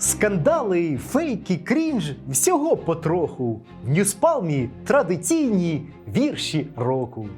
Скандали, фейки, крінж всього потроху. В Ньюспалмі традиційні вірші року.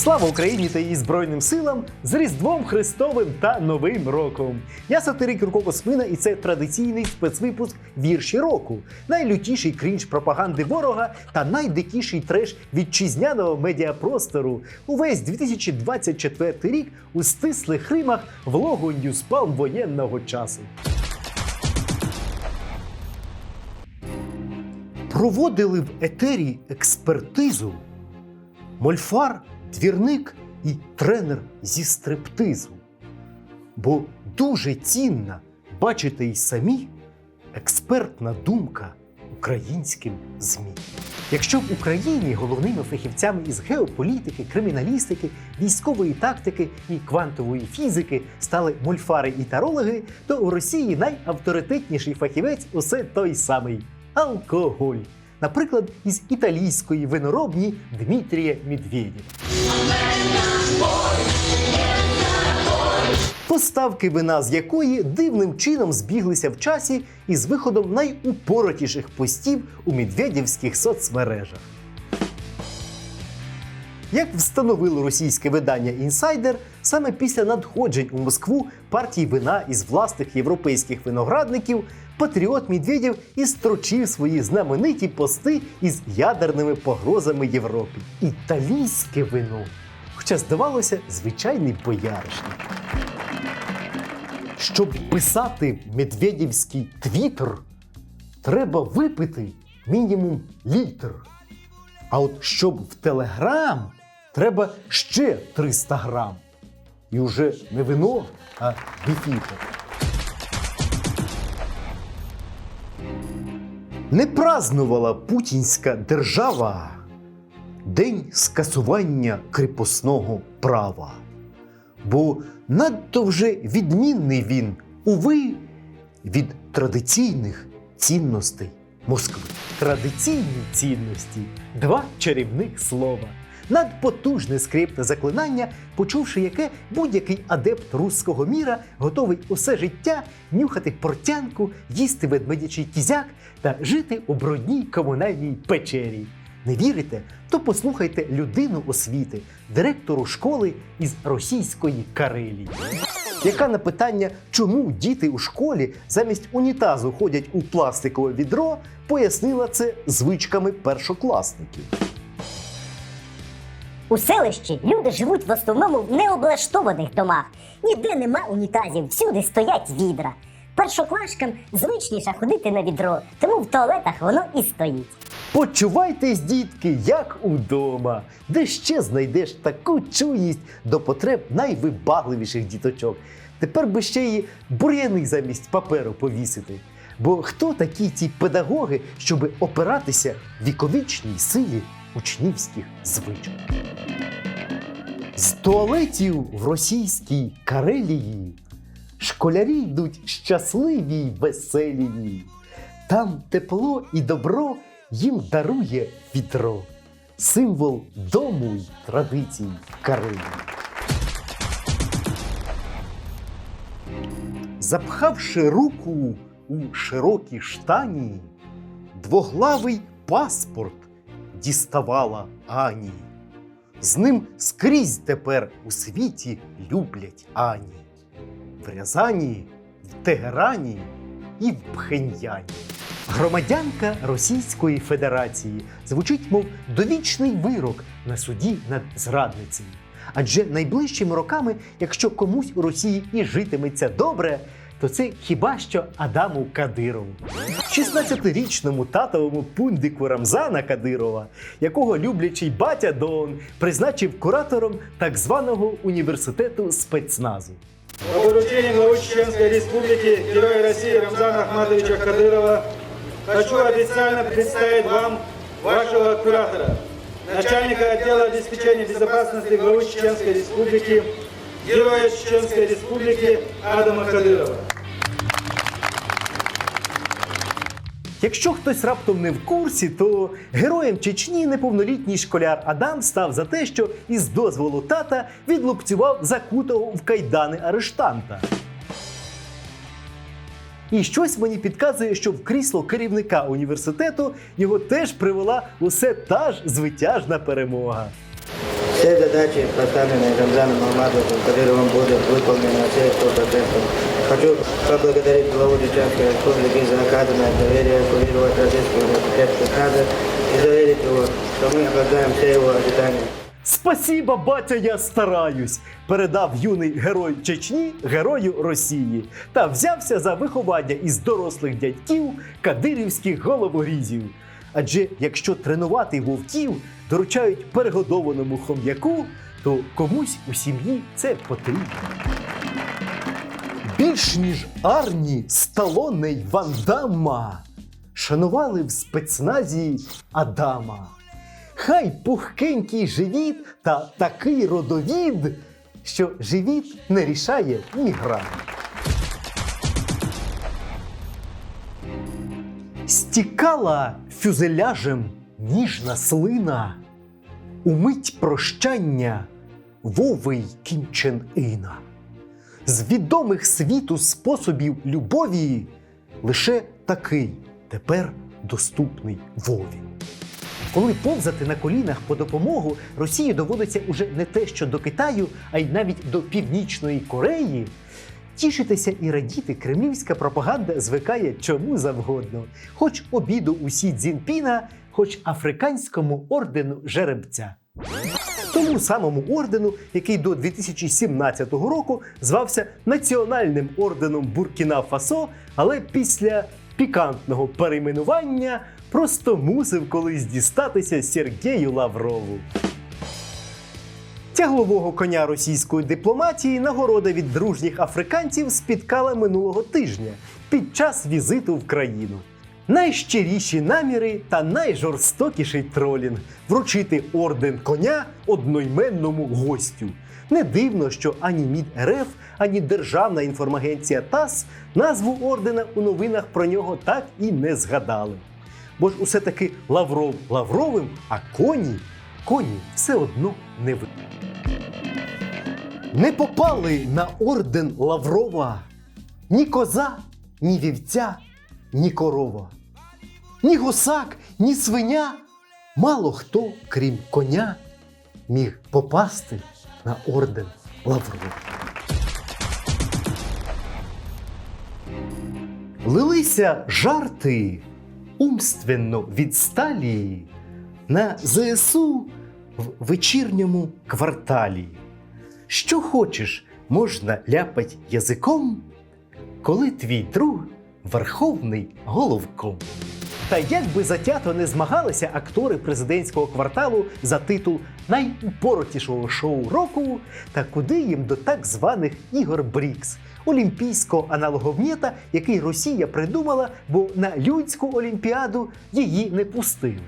Слава Україні та її Збройним силам з Різдвом Христовим та Новим роком! Я сатирик Юрко Космина, і це традиційний спецвипуск вірші року. Найлютіший крінж пропаганди ворога та найдикіший треш вітчизняного медіапростору. Увесь 2024 рік у стислих римах влогу Ньюспалм воєнного часу. Проводили в етері експертизу мольфар, двірник і тренер зі стриптизу. Бо дуже цінна, бачите й самі, експертна думка українським ЗМІ. Якщо в Україні головними фахівцями із геополітики, криміналістики, військової тактики і квантової фізики стали мольфари і тарологи, то у Росії найавторитетніший фахівець усе той самий алкоголь. Наприклад, із італійської виноробні Дмитрія Медведєва. Поставки вина з якої дивним чином збіглися в часі із виходом найупоротіших постів у медведівських соцмережах. Як встановило російське видання Інсайдер, саме після надходжень у Москву партії вина із власних європейських виноградників патріот Медведєв і строчив свої знамениті пости із ядерними погрозами Європі. Італійське вино. Хоча здавалося, звичайний бояришник. Щоб писати медведівський твіттер, треба випити мінімум літр. А от щоб в Телеграм треба ще 300 грам. І вже не вино, а бифітер. Не празнувала путінська держава День скасування кріпосного права. Бо надто вже відмінний він, уви, від традиційних цінностей Москви. Традиційні цінності два чарівних слова. Надпотужне скриптне заклинання, почувши яке будь-який адепт руського міра готовий усе життя нюхати портянку, їсти ведмедячий кізяк та жити у брудній комунальній печері. Не вірите? То послухайте людину освіти, директору школи із російської Карелії, яка на питання, чому діти у школі замість унітазу ходять у пластикове відро, пояснила це звичками першокласників. У селищі люди живуть в основному в необлаштованих домах. Ніде нема унітазів, всюди стоять відра. Першоклашкам звичніше ходити на відро, тому в туалетах воно і стоїть. Почувайтесь, дітки, як удома, де ще знайдеш таку чуйність до потреб найвибагливіших діточок. Тепер би ще й бур'яни замість паперу повісити. Бо хто такі ті педагоги, щоб опиратися віковічній силі учнівських звичок? З туалетів в російській Карелії школярі йдуть щасливі й веселі. Там тепло і добро їм дарує відро, символ дому й традицій Карелії. Запхавши руку у широкі штані, двоглавий паспорт діставала Ані. З ним скрізь тепер у світі люблять Ані. В Рязані, в Тегерані і в Пхеньяні. Громадянка Російської Федерації звучить, мов довічний вирок на суді над зрадницею. Адже найближчими роками, якщо комусь у Росії і житиметься добре, то це хіба що Адаму Кадирову, 16-річному татовому пундику Рамзана Кадирова, якого люблячий батя Дон призначив куратором так званого університету спецназу. По поручению главы Чеченской Республики, Героя России Рамзана Ахматовича Кадырова, хочу официально представить вам вашего куратора, начальника отдела обеспечения безопасности главы Чеченской Республики, Героя Чеченской Республики Адама Кадырова. Якщо хтось раптом не в курсі, то героєм Чечні неповнолітній школяр Адам став за те, що із дозволу тата відлупцював закутого в кайдани арештанта. І щось мені підказує, що в крісло керівника університету його теж привела усе та ж звитяжна перемога. Все задачи, поставленные Рамзаном Мамадовым, Кадыровым, будут выполнены на все 100%. Хочу поблагодарить главу Чеченской Республики за оказанное доверие курировать Российский университет Технада и заверить его, что мы оправдаем все его ожидания. Спасіба, батя, я стараюсь! передав юний герой Чечні герою Росії та взявся за виховання із дорослих дядьків кадирівських головорізів. Адже якщо тренувати вовків доручають перегодованому хом'яку, то комусь у сім'ї це потрібно. Більш ніж Арні, Сталоне й Ван Дамма шанували в спецназі Адама. Хай пухкенький живіт та такий родовід, що живіт не рішає ні грам. Стікала фюзеляжем ніжна слина, умить прощання Вови Кім Чен Іна. З відомих світу способів любові лише такий тепер доступний Вові. Коли повзати на колінах по допомогу, Росії доводиться уже не те, що до Китаю, а й навіть до Північної Кореї. Тішитися і радіти кремлівська пропаганда звикає чому завгодно, хоч обіду усі Цзінпіна, хоч африканському ордену жеребця. Тому самому ордену, який до 2017 року звався Національним орденом Буркіна Фасо, але після пікантного перейменування просто мусив колись дістатися Сергію Лаврову. Тяглового коня російської дипломатії нагорода від дружніх африканців спіткала минулого тижня під час візиту в країну. Найщиріші наміри та найжорстокіший тролінг вручити орден коня одноіменному гостю. Не дивно, що ані МІД РФ, ані Державна інформагенція ТАСС назву ордена у новинах про нього так і не згадали. Бо ж усе таки Лавров Лавровим, а коні, коні все одно не ви. Не попали на орден Лаврова ні коза, ні вівця, ні корова, ні гусак, ні свиня. Мало хто, крім коня, міг попасти на орден Лаврова. Лилися жарти умственно відсталі на ЗСУ в вечірньому кварталі. Що хочеш, можна ляпать язиком, коли твій друг верховний головком. Та як би затято не змагалися актори президентського кварталу за титул найупоротішого шоу року, та куди їм до так званих ігор Брікс, олімпійського аналоговнєта, який Росія придумала, бо на людську олімпіаду її не пустили.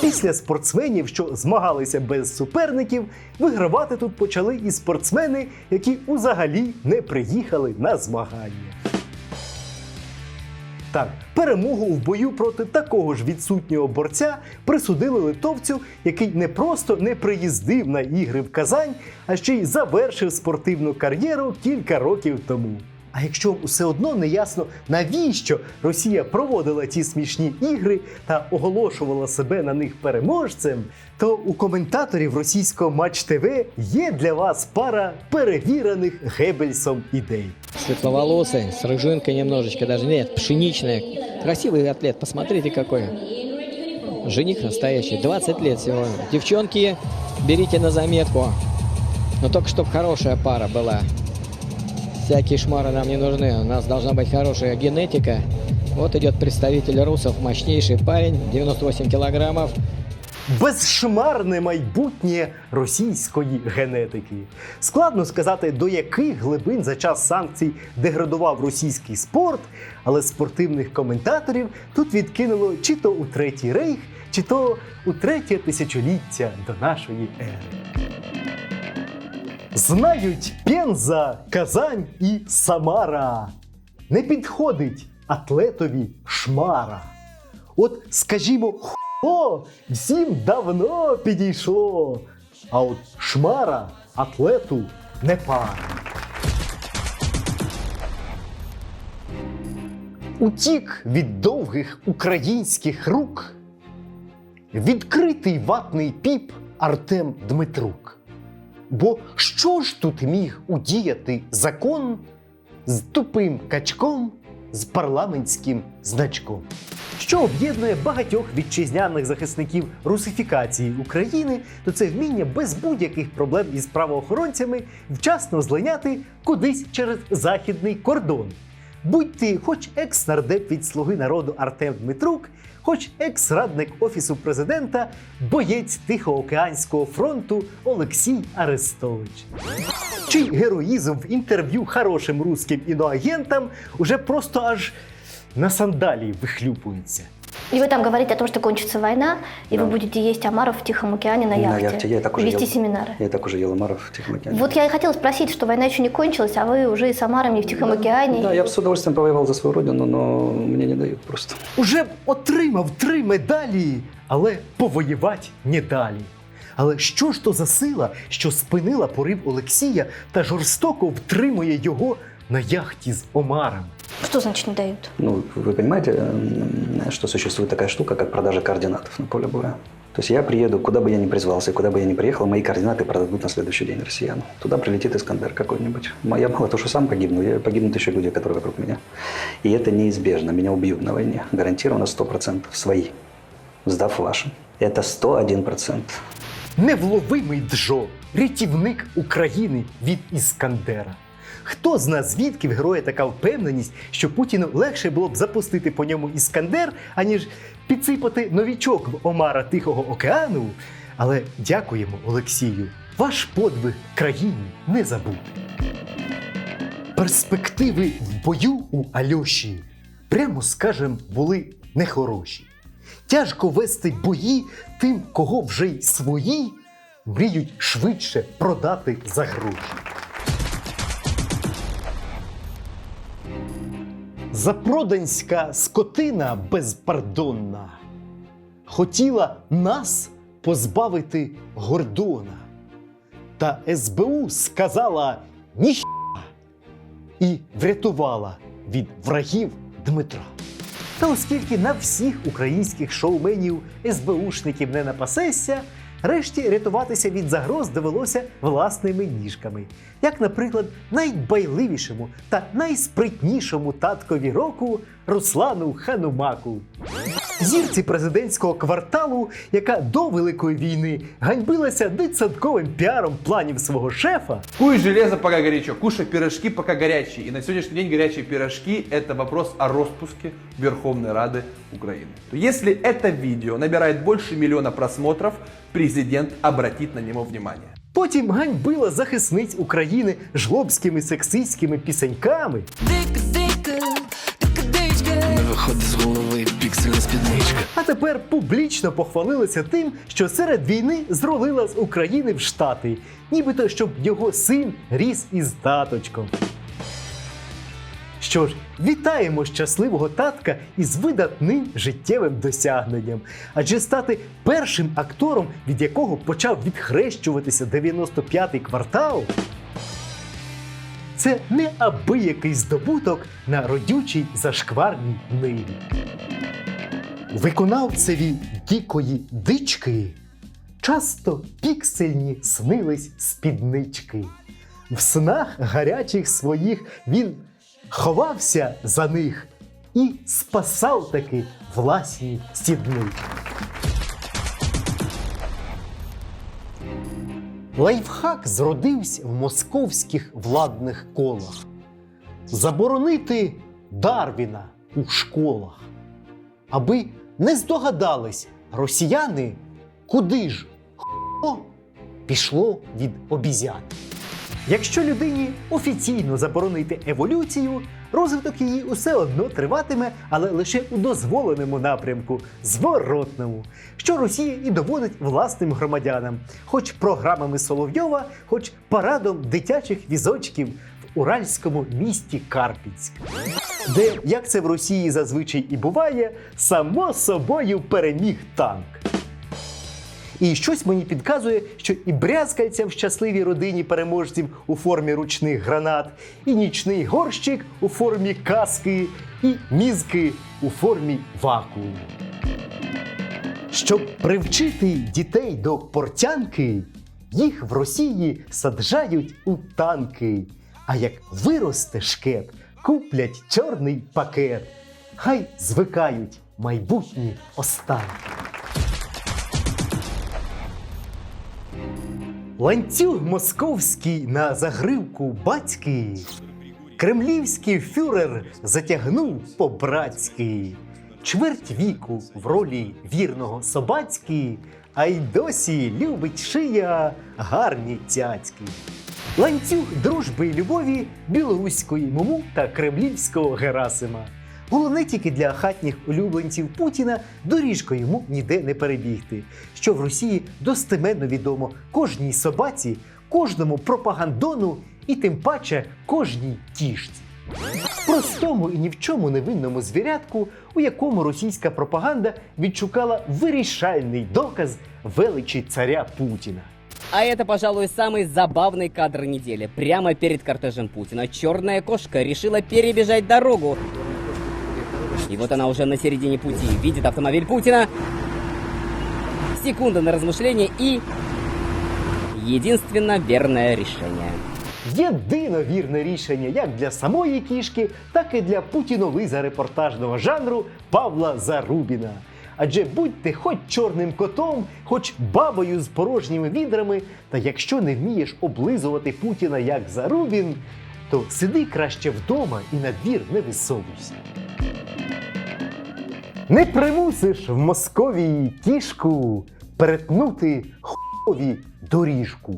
Після спортсменів, що змагалися без суперників, вигравати тут почали і спортсмени, які узагалі не приїхали на змагання. Так, перемогу в бою проти такого ж відсутнього борця присудили литовцю, який не просто не приїздив на ігри в Казань, а ще й завершив спортивну кар'єру кілька років тому. А якщо вам усе одно не ясно, навіщо Росія проводила ті смішні ігри та оголошувала себе на них переможцем, то у коментаторів російського Матч ТВ є для вас пара перевірених Геббельсом ідей. Светловолосый, с рыжинкой немножечко, даже нет, пшеничная. Красивый атлет, посмотрите какой. Жених настоящий, 20 лет всего. Девчонки, берите на заметку. Но только чтобы хорошая пара была. Всякие шмары нам не нужны. У нас должна быть хорошая генетика. Вот идет представитель русов, мощнейший парень, 98 килограммов. Безшмарне майбутнє російської генетики. Складно сказати, до яких глибин за час санкцій деградував російський спорт, але спортивних коментаторів тут відкинуло чи то у третій рейх, чи то у третє тисячоліття до нашої ери. Знають Пенза, Казань і Самара. Не підходить атлетові шмара. От, скажімо, хо всім давно підійшло. А от шмара атлету не пара. Утік від довгих українських рук відкритий ватний піп Артем Дмитрук. Бо що ж тут міг удіяти закон з тупим качком, з парламентським значком? Що об'єднує багатьох вітчизняних захисників русифікації України, то це вміння без будь-яких проблем із правоохоронцями вчасно злиняти кудись через західний кордон. Будь ти хоч екс-нардеп від Слуги народу Артем Дмитрук, хоч екс-радник Офісу президента, боєць Тихоокеанського фронту Олексій Арестович. Чий героїзм в інтерв'ю хорошим руським іноагентам уже просто аж на сандалії вихлюпується. И вы там говорите о том, что кончится война, и Да. вы будете есть омаров в Тихом океане на На яхте. яхте. Я и так уже вести ел. семинары. Я так уже ел омаров в Тихом океане. Вот я и хотела спросить, что война еще не кончилась, а вы уже и с омарами в Тихом океане. Да, я бы с удовольствием повоевал за свою родину, но мне не дают просто. Уже б отримав три медалі, але повоювати не далі. Але що ж то за сила, що спинила порив Олексія та жорстоко втримує його на яхті з Омаром? Что значит не дают? Ну, вы понимаете, м, что существует такая штука, как продажа координатов на поле боя. То есть я приеду, куда бы я ни призвался, куда бы я ни приехал, мои координаты продадут на следующий день россиянам. Туда прилетит Искандер какой-нибудь. М- Я мало то, что сам погибну, я, погибнут еще люди, которые вокруг меня. И это неизбежно. Меня убьют на войне. Гарантированно 100% свои, сдав вашим. Это 101%. Невловимий Джо, рятівник України від Іскандера. Хто зна звідки в героя така впевненість, що Путіну легше було б запустити по ньому Іскандер, аніж підсипати новічок в Омара Тихого океану? Але дякуємо Олексію. Ваш подвиг країні не забути. Перспективи в бою у Альоші, прямо скажем, були нехороші. Тяжко вести бої тим, кого вже й свої мріють швидше продати за гроші. Запроданська скотина безпардонна хотіла нас позбавити Гордона. Та СБУ сказала ніхіа і врятувала від врагів Дмитра. Та оскільки на всіх українських шоуменів СБУшників не напасешся, решті рятуватися від загроз довелося власними ніжками. Як, наприклад, найдбайливішому та найспритнішому таткові року Руслану Ханумаку Зірці президентського кварталу, яка до Великої війни ганьбилася дитсадковим піаром планів свого шефа, Куй железо, пока горячо, кушай пирожки, пока горячие. И на сегодняшний день горячие пирожки – это вопрос о распуске Верховной Рады Украины. То если это видео набирает больше миллиона просмотров, президент обратит на него внимание. потім ганьбила захисниць України жлобськими сексистськими пісеньками, Дика, дика, дика дичка. Не виходить з голови піксельна спідничка. а тепер публічно похвалилася тим, що серед війни зрулила з України в Штати, нібито щоб його син ріс із таточком. Що ж, вітаємо щасливого татка із видатним життєвим досягненням. Адже стати першим актором, від якого почав відхрещуватися 95-й квартал. Це неабиякий здобуток на родючій зашкварній ниві. Виконавцеві дикої дички часто піксельні снились спіднички. В снах гарячих своїх він ховався за них і спасав таки власні сіднички. Лайфхак зродився в московських владних колах. Заборонити Дарвіна у школах, аби не здогадались росіяни, куди ж хо пішло від обізян. Якщо людині офіційно заборонити еволюцію, розвиток її усе одно триватиме, але лише у дозволеному напрямку, зворотному, що Росія і доводить власним громадянам, хоч програмами Соловйова, хоч парадом дитячих візочків в уральському місті Карпінськ. де, як це в Росії зазвичай і буває, само собою переміг танк. І щось мені підказує, що і брязкальця в щасливій родині переможців у формі ручних гранат, і нічний горщик у формі каски, і мізки у формі вакууму. Щоб привчити дітей до портянки, їх в Росії саджають у танки. А як виросте шкет, куплять чорний пакет. Хай звикають майбутні останки. Ланцюг московський на загривку батьки. Кремлівський фюрер затягнув по-братськи. Чверть віку в ролі вірного собацьки, а й досі любить шия гарні цяцьки. Ланцюг дружби і любові білоруської муму та кремлівського Герасима. Головне тільки для хатніх улюбленців Путіна доріжко йому ніде не перебігти, що в Росії достеменно відомо кожній собаці, кожному пропагандону і тим паче кожній тішці. Простому і ні в чому невинному звірятку, у якому російська пропаганда відшукала вирішальний доказ величі царя Путіна. А это, пожалуй, самый забавный кадр недели. Прямо перед кортежем Путина черная кошка решила перебежать дорогу. И вот она уже на середине пути. Видит автомобиль Путина. Секунда на размышление и... Единственно верное решение. Єдино вірне рішення як для самої кішки, так і для путіновиза репортажного жанру Павла Зарубіна. Адже будьте хоч чорним котом, хоч бабою з порожніми відрами, та якщо не вмієш облизувати Путіна як Зарубін, то сиди краще вдома і на двір не висовуйся. Не примусиш в Московії кішку перетнути хуові доріжку,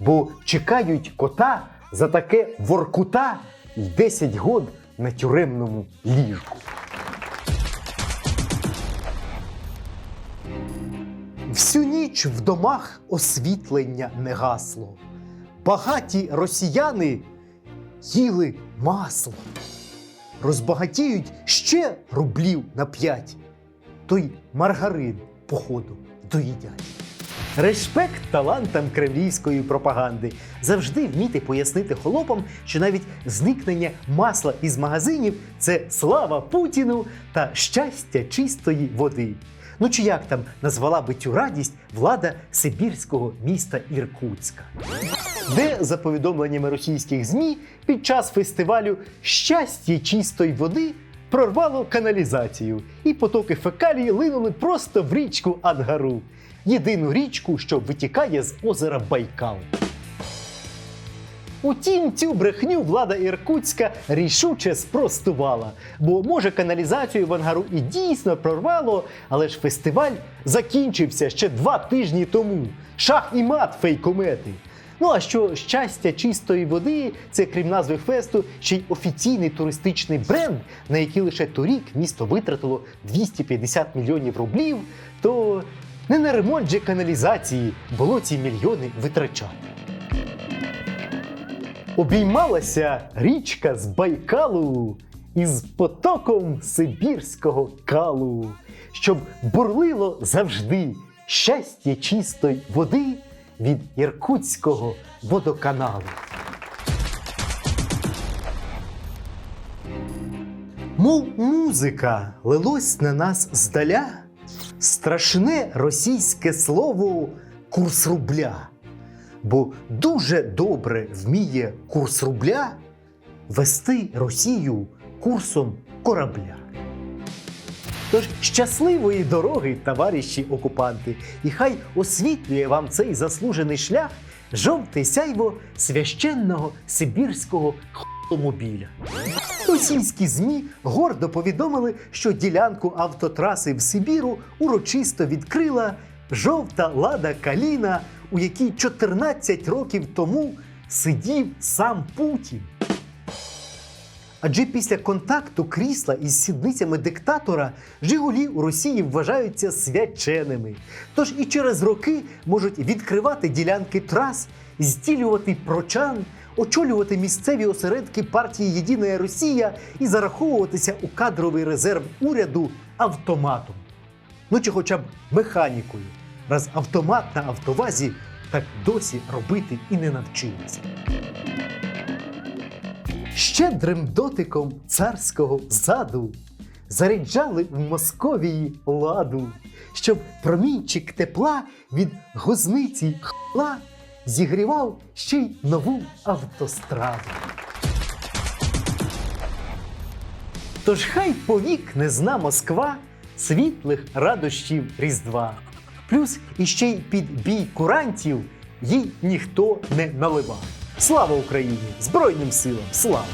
бо чекають кота за таке воркута й 10 год на тюремному ліжку. Всю ніч в домах освітлення не гасло. Багаті росіяни їли масло. Розбагатіють ще рублів на п'ять. Той маргарин, походу, доїдять. Респект талантам кремлівської пропаганди. Завжди вміти пояснити холопам, що навіть зникнення масла із магазинів це слава Путіну та щастя чистої води. Ну чи як там назвала би цю радість влада сибірського міста Іркутська, де, за повідомленнями російських ЗМІ, під час фестивалю щастя чистої води прорвало каналізацію, і потоки фекалій линули просто в річку Ангару, єдину річку, що витікає з озера Байкал. Утім, цю брехню влада Іркутська рішуче спростувала. Бо може каналізацію в Ангару і дійсно прорвало, але ж фестиваль закінчився ще два тижні тому. Шах і мат фейкомети. Ну а що щастя чистої води, це крім назви фесту, ще й офіційний туристичний бренд, на який лише торік місто витратило 250 мільйонів рублів, то не на ремонт же каналізації було ці мільйони витрачати. Обіймалася річка з Байкалу із потоком сибірського калу, щоб бурлило завжди щастя чистої води від Іркутського водоканалу. Мов музика лилось на нас здаля, страшне російське слово курс рубля бо дуже добре вміє курс рубля вести Росію курсом корабля. Тож щасливої дороги, товариші окупанти, і хай освітлює вам цей заслужений шлях жовте сяйво священного сибірського автомобіля. Російські ЗМІ гордо повідомили, що ділянку автотраси в Сибіру урочисто відкрила жовта лада Каліна, у якій 14 років тому сидів сам Путін. Адже після контакту крісла із сідницями диктатора Жигулі у Росії вважаються свяченими. Тож і через роки можуть відкривати ділянки трас, зділювати прочан очолювати місцеві осередки партії Єдина Росія і зараховуватися у кадровий резерв уряду автоматом. Ну чи хоча б механікою, раз автомат на автовазі так досі робити і не навчилися. Щедрим дотиком царського заду заряджали в Московії ладу, щоб промінчик тепла від гузниці хла зігрівав ще й нову автостраду. Тож хай повік не зна Москва світлих радощів Різдва. Плюс іще й під бій курантів їй ніхто не наливав. Слава Україні! Збройним силам! Слава!